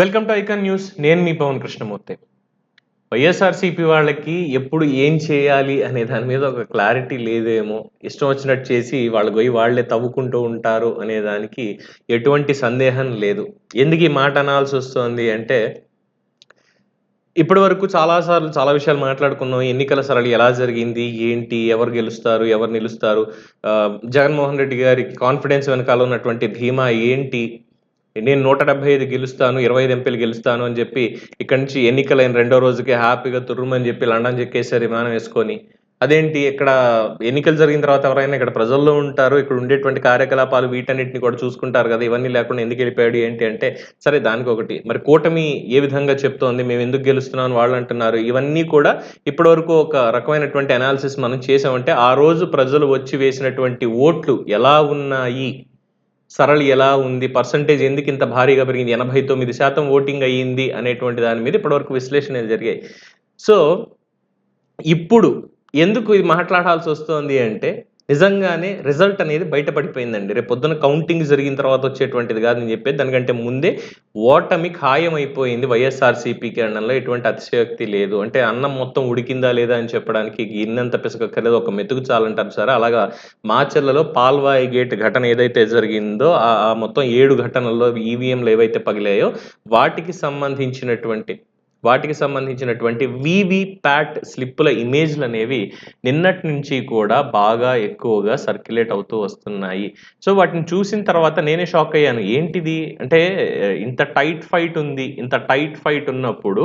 Welcome to icon news. నేను మీ పవన్ కృష్ణమూర్తి. వైఎస్ఆర్సీపీ వాళ్ళకి ఎప్పుడు ఏం చేయాలి అనే దాని మీద ఒక క్లారిటీ లేదేమో. ఇష్టం వచ్చినట్టు చేసి వాళ్ళు పోయి వాళ్ళే తవ్వుకుంటూ ఉంటారు అనే దానికి ఎటువంటి సందేహం లేదు. ఎందుకు ఈ మాట అనాల్సి వస్తుంది అంటే ఇప్పటి వరకు చాలాసార్లు చాలా విషయాలు మాట్లాడుకున్నాం. ఎన్నికల సరళి ఎలా జరిగింది? ఏంటి? ఎవరు గెలుస్తారు? ఎవరు నిలుస్తారు? జగన్మోహన్ రెడ్డి గారి కాన్ఫిడెన్స్ వెనకాల ఉన్నటువంటి ధీమా ఏంటి? నేను నూట డెబ్బై ఐదు గెలుస్తాను ఇరవై ఐదు ఎంపీలు గెలుస్తాను అని చెప్పి ఇక్కడి నుంచి ఎన్నికలైన రెండో రోజుకే హ్యాపీగా తుర్రుమని చెప్పి లండన్ చెక్కేసారు విమానం వేసుకొని అదేంటి ఇక్కడ ఎన్నికలు జరిగిన తర్వాత ఎవరైనా ఇక్కడ ప్రజల్లో ఉంటారు ఇక్కడ ఉండేటువంటి కార్యకలాపాలు వీటన్నిటిని కూడా చూసుకుంటారు కదా ఇవన్నీ లేకుండా ఎందుకు వెళ్ళిపోయాడు ఏంటి అంటే సరే దానికి ఒకటి మరి కూటమి ఏ విధంగా చెప్తోంది మేము ఎందుకు గెలుస్తున్నాం వాళ్ళు అంటున్నారు ఇవన్నీ కూడా ఇప్పటివరకు ఒక రకమైనటువంటి అనాలిసిస్ మనం చేసామంటే ఆ రోజు ప్రజలు వచ్చి వేసినటువంటి ఓట్లు ఎలా ఉన్నాయి సరళి ఎలా ఉంది? పర్సంటేజ్ ఎందుకు ఇంత భారీగా పెరిగింది? ఎనభై తొమ్మిది శాతం ఓటింగ్ అయ్యింది అనేటువంటి దాని మీద ఇప్పటివరకు విశ్లేషణలు జరిగాయి. సో ఇప్పుడు ఎందుకు ఇది మాట్లాడాల్సి వస్తుంది అంటే నిజంగానే రిజల్ట్ అనేది బయటపడిపోయిందండి. రేపు పొద్దున కౌంటింగ్ జరిగిన తర్వాత వచ్చేటువంటిది కాదు నేను చెప్పేది. దానికంటే ముందే ఓటమి ఖాయం అయిపోయింది వైఎస్ఆర్సీపీకి అనడంలో ఎటువంటి అతిశయోక్తి లేదు. అంటే అన్నం మొత్తం ఉడికిందా లేదా అని చెప్పడానికి గిన్నెంత పిసకక్కర్లేదు. ఒక మెతుకు చాలంటారు సార్. అలాగా మాచర్లలో పాల్వాయి గేట్ ఘటన ఏదైతే జరిగిందో ఆ మొత్తం ఏడు ఘటనల్లో ఈవీఎంలు ఏవైతే పగిలాయో వాటికి సంబంధించినటువంటి వాటికి సంబంధించినటువంటి వివి ప్యాట్ స్లిప్పుల ఇమేజ్లు అనేవి నిన్నటి నుంచి కూడా బాగా ఎక్కువగా సర్క్యులేట్ అవుతూ వస్తున్నాయి. సో వాటిని చూసిన తర్వాత నేనే షాక్ అయ్యాను. ఏంటిది? అంటే ఇంత టైట్ ఫైట్ ఉంది. ఇంత టైట్ ఫైట్ ఉన్నప్పుడు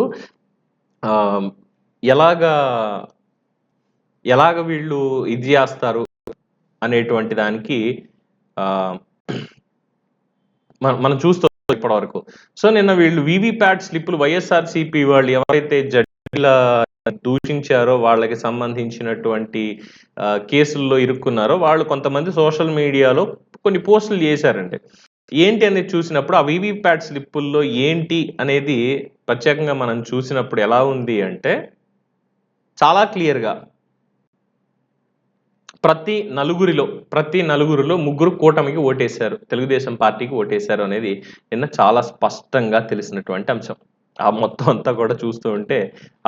ఆ, ఎలాగా ఎలాగ వీళ్ళు ఇది చేస్తారు అనేటువంటి దానికి మనం చూస్తూ ఇప్పటి వరకు సో నిన్న వీళ్ళు వివి ప్యాట్ స్లిప్పులు వైఎస్ఆర్సీపీ వాళ్ళు ఎవరైతే జడ్జీల దూషించారో వాళ్ళకి సంబంధించినటువంటి కేసుల్లో ఇరుక్కున్నారో వాళ్ళు కొంతమంది సోషల్ మీడియాలో కొన్ని పోస్టులు చేశారండి. ఏంటి అనేది చూసినప్పుడు ఆ వివిప్యాట్ స్లిప్పుల్లో ఏంటి అనేది ప్రత్యేకంగా మనం చూసినప్పుడు ఎలా ఉంది అంటే చాలా క్లియర్గా ప్రతి నలుగురిలో ప్రతి నలుగురిలో ముగ్గురు కూటమికి ఓటేశారు. తెలుగుదేశం పార్టీకి ఓటేశారు అనేది నిన్న చాలా స్పష్టంగా తెలిసినటువంటి అంశం. ఆ మొత్తం అంతా కూడా చూస్తూ ఉంటే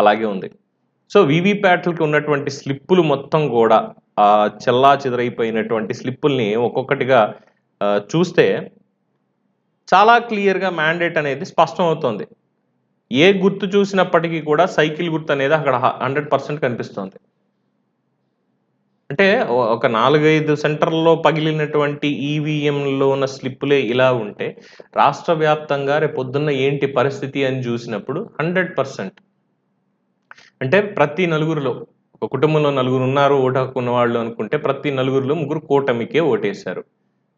అలాగే ఉంది. సో వీవీప్యాట్లకి ఉన్నటువంటి స్లిప్పులు మొత్తం కూడా ఆ చెల్లా చెదరైపోయినటువంటి స్లిప్పుల్ని ఒక్కొక్కటిగా చూస్తే చాలా క్లియర్గా మ్యాండేట్ అనేది స్పష్టమవుతోంది. ఏ గుర్తు చూసినప్పటికీ కూడా సైకిల్ గుర్తు అనేది అక్కడ హండ్రెడ్ పర్సెంట్ కనిపిస్తోంది. అంటే ఒక నాలుగైదు సెంటర్లో పగిలినటువంటి ఈవీఎంలో ఉన్న స్లిప్పులే ఇలా ఉంటే రాష్ట్ర వ్యాప్తంగా రేపొద్దున్న పొద్దున్న ఏంటి పరిస్థితి అని చూసినప్పుడు హండ్రెడ్ పర్సెంట్. అంటే ప్రతి నలుగురిలో ఒక కుటుంబంలో నలుగురు ఉన్నారు ఓటు హక్కున్న వాళ్ళు అనుకుంటే ప్రతి నలుగురిలో ముగ్గురు కూటమికే ఓటేశారు.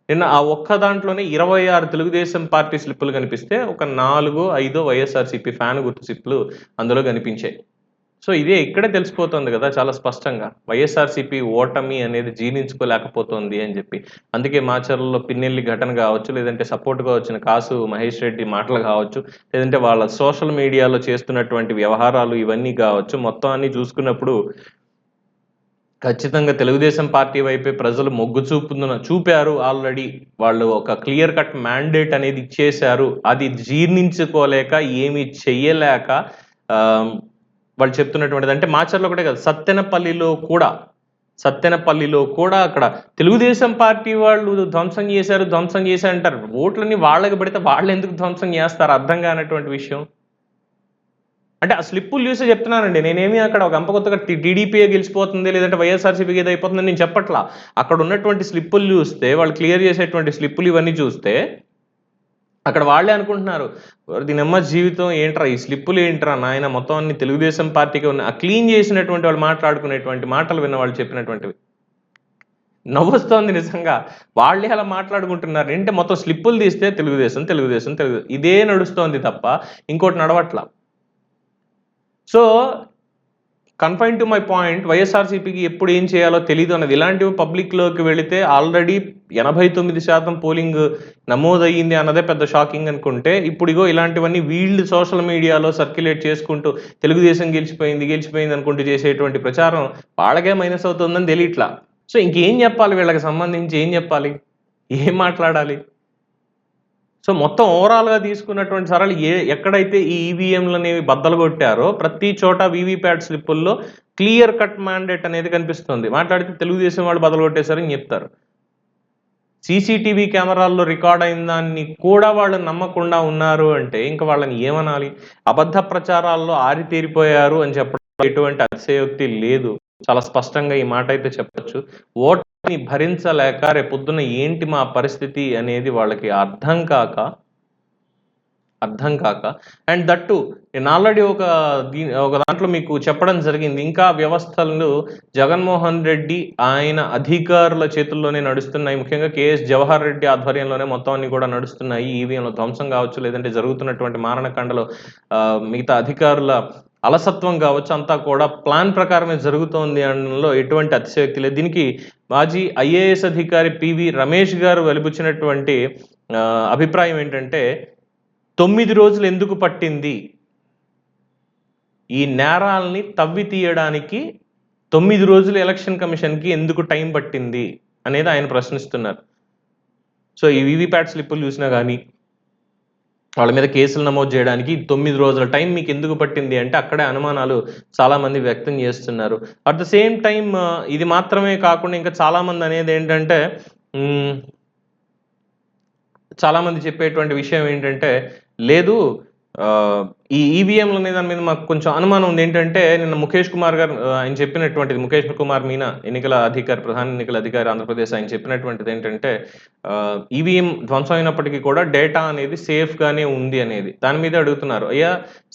నిన్న ఆ ఒక్క దాంట్లోనే ఇరవై ఆరు తెలుగుదేశం పార్టీ స్లిప్పులు కనిపిస్తే ఒక నాలుగో ఐదో వైఎస్ఆర్సీపీ ఫ్యాన్ గుర్తు స్లిప్పులు అందులో కనిపించాయి. సో ఇదే ఇక్కడే తెలిసిపోతుంది కదా చాలా స్పష్టంగా. వైఎస్ఆర్సీపీ ఓటమి అనేది జీర్ణించుకోలేకపోతుంది అని చెప్పి. అందుకే మాచర్లలో పిన్నెల్లి ఘటన కావచ్చు లేదంటే సపోర్ట్గా వచ్చిన కాసు మహేష్ రెడ్డి మాటలు కావచ్చు లేదంటే వాళ్ళ సోషల్ మీడియాలో చేస్తున్నటువంటి వ్యవహారాలు ఇవన్నీ కావచ్చు మొత్తం అన్ని చూసుకున్నప్పుడు ఖచ్చితంగా తెలుగుదేశం పార్టీ వైపే ప్రజలు మొగ్గు చూపుతున్న చూపారు ఆల్రెడీ. వాళ్ళు ఒక క్లియర్ కట్ మ్యాండేట్ అనేది ఇచ్చేశారు. అది జీర్ణించుకోలేక ఏమీ చెయ్యలేక వాళ్ళు చెప్తున్నటువంటిది. అంటే మాచర్లో కూడా కాదు సత్తెనపల్లిలో కూడా సత్తెనపల్లిలో కూడా అక్కడ తెలుగుదేశం పార్టీ వాళ్ళు ధ్వంసం చేశారు ధ్వంసం చేశారు అంటారు. ఓట్లని వాళ్ళకి పెడితే వాళ్ళు ఎందుకు ధ్వంసం చేస్తారు అర్థం కానటువంటి విషయం. అంటే ఆ స్లిప్పులు చూసి చెప్తున్నానండి. నేనేమి అక్కడ ఒక అంపకొత్తగా టీడీపీ గెలిచిపోతుంది లేదంటే వైఎస్ఆర్సీపీ ఏదో అయిపోతుందని నేను చెప్పట్లా. అక్కడ ఉన్నటువంటి స్లిప్పులు చూస్తే వాళ్ళు క్లియర్ చేసేటువంటి స్లిప్పులు ఇవన్నీ చూస్తే అక్కడ వాళ్ళే అనుకుంటున్నారు దీనమ్మ జీవితం ఏంట్రా? ఈ స్లిప్పులు ఏంట్రా నాయన? మొత్తం అన్ని తెలుగుదేశం పార్టీకి ఉన్న ఆ క్లీన్ చేసినటువంటి వాళ్ళు మాట్లాడుకునేటువంటి మాటలు విన్న వాళ్ళు చెప్పినటువంటివి. నవ్వుస్తోంది నిజంగా. వాళ్ళే అలా మాట్లాడుకుంటున్నారు. ఏంటంటే మొత్తం స్లిప్పులు తీస్తే తెలుగుదేశం తెలుగుదేశం తెలుగు ఇదే నడుస్తోంది తప్ప ఇంకోటి నడవట్ల. So confine to my point వైఎస్ఆర్సీపీకి ఎప్పుడు ఏం చేయాలో తెలియదు అన్నది. ఇలాంటివి పబ్లిక్లోకి వెళితే ఆల్రెడీ ఎనభై తొమ్మిది శాతం పోలింగ్ నమోదయ్యింది అన్నదే పెద్ద షాకింగ్ అనుకుంటే ఇప్పుడుగో ఇలాంటివన్నీ వీళ్ళు సోషల్ మీడియాలో సర్క్యులేట్ చేసుకుంటూ తెలుగుదేశం గెలిచిపోయింది గెలిచిపోయింది అనుకుంటూ చేసేటువంటి ప్రచారం వాళ్ళకే మైనస్ అవుతుందని తెలియట్లా. సో ఇంకేం చెప్పాలి వీళ్ళకి సంబంధించి? ఏం చెప్పాలి? ఏం మాట్లాడాలి? సో మొత్తం ఓవరాల్గా తీసుకున్నటువంటి సరళి ఏ ఎక్కడైతే ఈ ఈవీఎంలు అనేవి బద్దలు కొట్టారో ప్రతి చోట వీవీప్యాట్ స్లిప్పుల్లో క్లియర్ కట్ మ్యాండేట్ అనేది కనిపిస్తుంది. మాట్లాడితే తెలుగుదేశం వాళ్ళు బదలు కొట్టేశారని చెప్తారు. సీసీటీవీ కెమెరాల్లో రికార్డ్ అయిన దాన్ని కూడా వాళ్ళు నమ్మకుండా ఉన్నారు అంటే ఇంకా వాళ్ళని ఏమనాలి? అబద్ధ ప్రచారాల్లో ఆరితేరిపోయారు అని చెప్పడం ఎటువంటి అతిశయోక్తి లేదు. చాలా స్పష్టంగా ఈ మాట అయితే చెప్పొచ్చు. ఓట్ భరించలేక రేపొద్దున ఏంటి మా పరిస్థితి అనేది వాళ్ళకి అర్థం కాక అర్థం కాక అండ్ దట్టు నేను ఆల్రెడీ ఒక దీ ఒక దాంట్లో మీకు చెప్పడం జరిగింది. ఇంకా వ్యవస్థలు జగన్మోహన్ రెడ్డి ఆయన అధికారుల చేతుల్లోనే నడుస్తున్నాయి. ముఖ్యంగా కేఎస్ జవహర్ రెడ్డి ఆధ్వర్యంలోనే మొత్తం అన్ని కూడా నడుస్తున్నాయి. ఈవీఎంలో ధ్వంసం కావచ్చు లేదంటే జరుగుతున్నటువంటి మారణకాండలో ఆ, మిగతా అధికారుల అలసత్వం కావచ్చు అంతా కూడా ప్లాన్ ప్రకారమే జరుగుతోంది అనడంలో ఎటువంటి అతిశయోక్తి లేదు. దీనికి మాజీ ఐఏఎస్ అధికారి పివి రమేష్ గారు వెలుపుచ్చినటువంటి అభిప్రాయం ఏంటంటే తొమ్మిది రోజులు ఎందుకు పట్టింది? ఈ నేరాల్ని తవ్వి తీయడానికి తొమ్మిది రోజులు ఎలక్షన్ కమిషన్కి ఎందుకు టైం పట్టింది అనేది ఆయన ప్రశ్నిస్తున్నారు. సో ఈ వీవీప్యాట్ స్లిప్పులు చూసినా కానీ వాళ్ళ మీద కేసులు నమోదు చేయడానికి తొమ్మిది రోజుల టైం మీకు ఎందుకు పట్టింది అంటే అక్కడే అనుమానాలు చాలామంది వ్యక్తం చేస్తున్నారు. అట్ ద సేమ్ టైం ఇది మాత్రమే కాకుండా ఇంకా చాలామంది అనేది ఏంటంటే చాలామంది చెప్పేటువంటి విషయం ఏంటంటే లేదు ఈ ఈవీఎంలు అనే దాని మీద మాకు కొంచెం అనుమానం ఉంది. ఏంటంటే నిన్న ముఖేష్ కుమార్ గారు ఆయన చెప్పినటువంటిది ముఖేష్ కుమార్ మీనా ఎన్నికల అధికారి ప్రధాన ఎన్నికల అధికారి ఆంధ్రప్రదేశ్ ఆయన చెప్పినటువంటిది ఏంటంటే ఈవీఎం ధ్వంసం అయినప్పటికీ కూడా డేటా అనేది సేఫ్గానే ఉంది అనేది. దాని మీద అడుగుతున్నారు. అయ్యా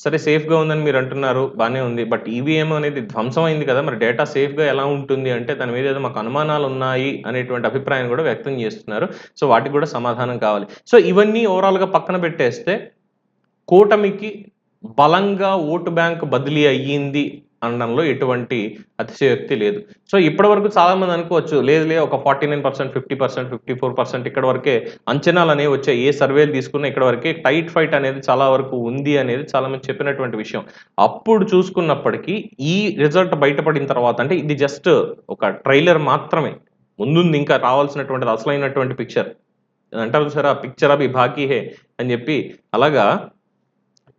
సరే సేఫ్గా ఉందని మీరు అంటున్నారు బాగానే ఉంది. బట్ ఈవీఎం అనేది ధ్వంసం అయింది కదా మరి డేటా సేఫ్గా ఎలా ఉంటుంది అంటే దాని మీద ఏదో మాకు అనుమానాలు ఉన్నాయి అనేటువంటి అభిప్రాయం కూడా వ్యక్తం చేస్తున్నారు. సో వాటికి కూడా సమాధానం కావాలి. సో ఇవన్నీ ఓవరాల్గా పక్కన పెట్టేస్తే కూటమికి బలంగా ఓటు బ్యాంక్ బదిలీ అయ్యింది అనడంలో ఎటువంటి అతిశయోక్తి లేదు. సో ఇప్పటి వరకు చాలా మంది అనుకోవచ్చు లేదు లేదు ఒక forty nine percent fifty percent fifty four percent ఇక్కడ వరకే అంచనాలు అనేవి వచ్చాయి. ఏ సర్వేలు తీసుకున్నా ఇక్కడ వరకే టైట్ ఫైట్ అనేది చాలా వరకు ఉంది అనేది చాలామంది చెప్పినటువంటి విషయం. అప్పుడు చూసుకున్నప్పటికీ ఈ రిజల్ట్ బయటపడిన తర్వాత అంటే ఇది జస్ట్ ఒక ట్రైలర్ మాత్రమే. ముందుంది ఇంకా రావాల్సినటువంటిది అసలైనటువంటి పిక్చర్ అంటారు సార్ ఆ పిక్చర్ అవి బాకీ హే అని చెప్పి. అలాగా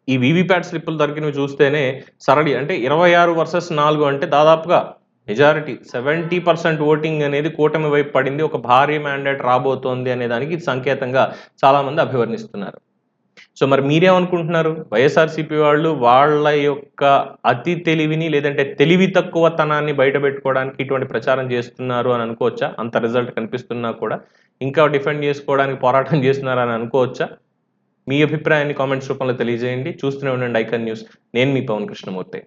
ఈ వీవీప్యాట్ స్లిప్పులు దొరికినవి చూస్తేనే సరళి అంటే ఇరవై ఆరు వర్సెస్ నాలుగు అంటే దాదాపుగా మెజారిటీ సెవెంటీ పర్సెంట్ ఓటింగ్ అనేది కూటమి వైపు పడింది ఒక భారీ మ్యాండేట్ రాబోతోంది అనే దానికి సంకేతంగా చాలామంది అభివర్ణిస్తున్నారు. సో మరి మీరేమనుకుంటున్నారు? వైఎస్ఆర్సీపీ వాళ్ళు వాళ్ళ యొక్క అతి తెలివిని లేదంటే తెలివి తక్కువతనాన్ని బయట పెట్టుకోవడానికి ఇటువంటి ప్రచారం చేస్తున్నారు అని అనుకోవచ్చా? అంత రిజల్ట్ కనిపిస్తున్నా కూడా. ఇంకా డిఫెండ్ చేసుకోవడానికి పోరాటం చేస్తున్నారు అని అనుకోవచ్చా? మీ అభిప్రాయాన్ని కామెంట్స్ రూపంలో తెలియజేయండి. చూస్తూనే ఉండండి ఐకన్ న్యూస్. నేను మీ పవన్ కృష్ణమూర్తి.